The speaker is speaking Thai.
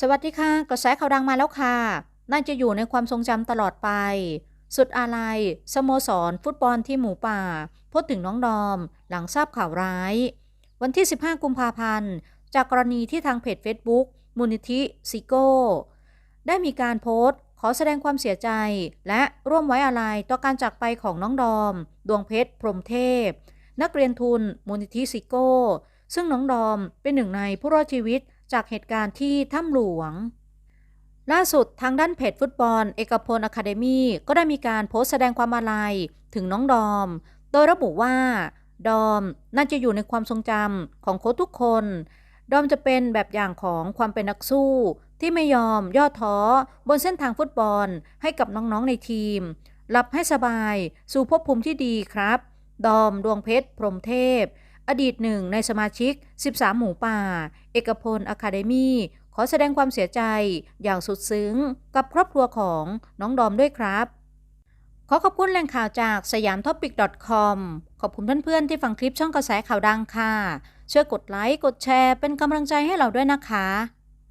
สวัสดีค่ะกระแสข่าวดังมาแล้วค่ะ น่าจะอยู่ในความทรงจำตลอดไป สุดอาลัยสโมสร ฟุตบอลที่หมูป่า พูดถึงน้องดอม หลังทราบข่าวร้าย วันที่ 15 กุมภาพันธ์ จากกรณีที่ทางเพจ Facebook มูลนิธิซิโก้ ได้มีการโพสต์ ขอแสดงความเสียใจ และร่วมไว้อาลัยต่อการจากไปของน้องดอม ดวงเพชร พรมเทพ นักเรียนทุนมูลนิธิซิโก้ ซึ่งน้องดอมเป็นหนึ่งในผู้รอดชีวิต จากเหตุการณ์ที่ถ้ำหลวง ล่าสุดทางด้านเพจฟุตบอล เอกพลอะคาเดมี่ก็ได้มีการโพสต์แสดงความอาลัยถึงน้องดอม โดยระบุว่า ดอมน่าจะอยู่ในความทรงจำของโค้ชทุกคน ดอมจะเป็นแบบอย่างของความเป็นนักสู้ ที่ไม่ยอมย่อท้อ บนเส้นทางฟุตบอลให้กับน้องๆในทีมหลับให้สบายสู่ภพภูมิที่ดีครับ ดอมดวงเพชรพรหมเทพ อดีตหนึ่งในสมาชิก 13 หมูป่า เอกพลอะคาเดมี่ขอแสดงความเสียใจอย่างสุดซึ้งกับครอบครัวของน้องดอมด้วยครับ ขอขอบคุณแหล่งข่าวจากสยามท็อปิก .com ขอบคุณเพื่อนๆที่ฟังคลิปช่องกระแสข่าวดังค่ะ ช่วยกดไลค์ กดแชร์เป็นกำลังใจให้เราด้วยนะคะ